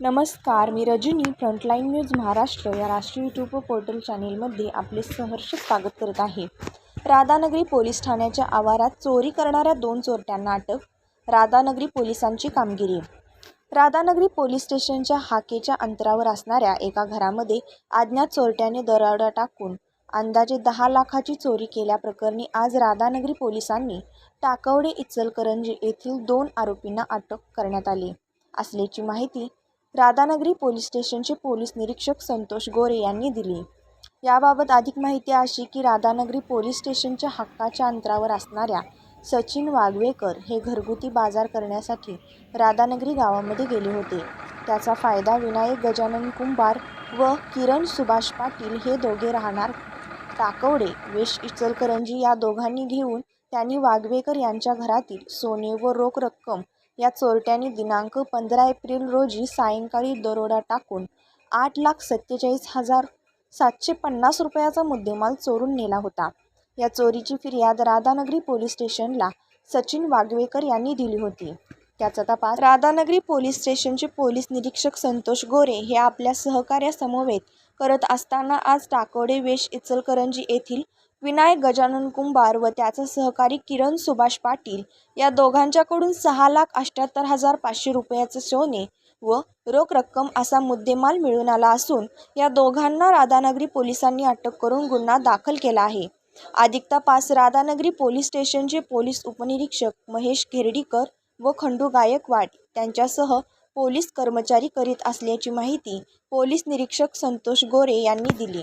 नमस्कार मी Rajani frontline news Maharashtra या राष्ट्रीय यूट्यूब पोर्टल चॅनेलमध्ये आपले सहर्ष स्वागत करत आहे. राधानगरी पोलीस ठाण्याच्या आवारात चोरी करणाऱ्या दोन चोरट्यांना अटक राधानगरी पोलिसांची कामगिरी. राधानगरी पोलीस स्टेशनच्या हाकेच्या अंतरावर असणाऱ्या एका घरामध्ये अज्ञात चोरट्याने दरोडा टाकून अंदाजे दहा लाखाची चोरी केल्याप्रकरणी आज राधानगरी पोलिसांनी टाकवडे इचलकरंजी येथील दोन आरोपींना अटक करण्यात आली असल्याची माहिती राधानगरी पोलीस स्टेशनचे पोलीस निरीक्षक संतोष गोरे यांनी दिली. याबाबत अधिक माहिती अशी की राधानगरी पोलीस स्टेशनच्या हक्काच्या अंतरावर असणाऱ्या सचिन वागवेकर हे घरगुती बाजार करण्यासाठी राधानगरी गावामध्ये गेले होते. त्याचा फायदा विनायक गजानन कुंभार व किरण सुभाष पाटील हे दोघे राहणार टाकवडे वेश इचलकरंजी या दोघांनी घेऊन त्यांनी वागवेकर यांच्या घरातील सोने व रोख रक्कम या चोरट्यांनी दिनांक पंधरा एप्रिल रोजी सायंकाळी दरोडा टाकून आठ लाख सत्तेचाळीस हजार सातशे पन्नास रुपयाचा मुद्देमाल चोरून नेला होता. या चोरीची फिर्याद राधानगरी पोलीस स्टेशनला सचिन वागवेकर यांनी दिली होती. त्याचा तपास राधानगरी पोलीस स्टेशनचे पोलीस निरीक्षक संतोष गोरे हे आपल्या सहकार्यासमवेत करत असताना आज टाकोडे वेश इचलकरंजी येथील विनायक गजानन कुंभार व त्याचा सहकारी किरण सुभाष पाटील या दोघांच्याकडून सहा लाख अठ्ठ्याहत्तर हजार पाचशे रुपयाचे सोने व रोख रक्कम असा मुद्देमाल मिळून आला असून या दोघांना राधानगरी पोलिसांनी अटक करून गुन्हा दाखल केला आहे. अधिक तपास राधानगरी पोलीस स्टेशनचे पोलीस उपनिरीक्षक महेश घेर्डीकर व खंडू गायकवाड त्यांच्यासह पोलीस कर्मचारी करीत असल्याची माहिती पोलीस निरीक्षक संतोष गोरे यांनी दिली.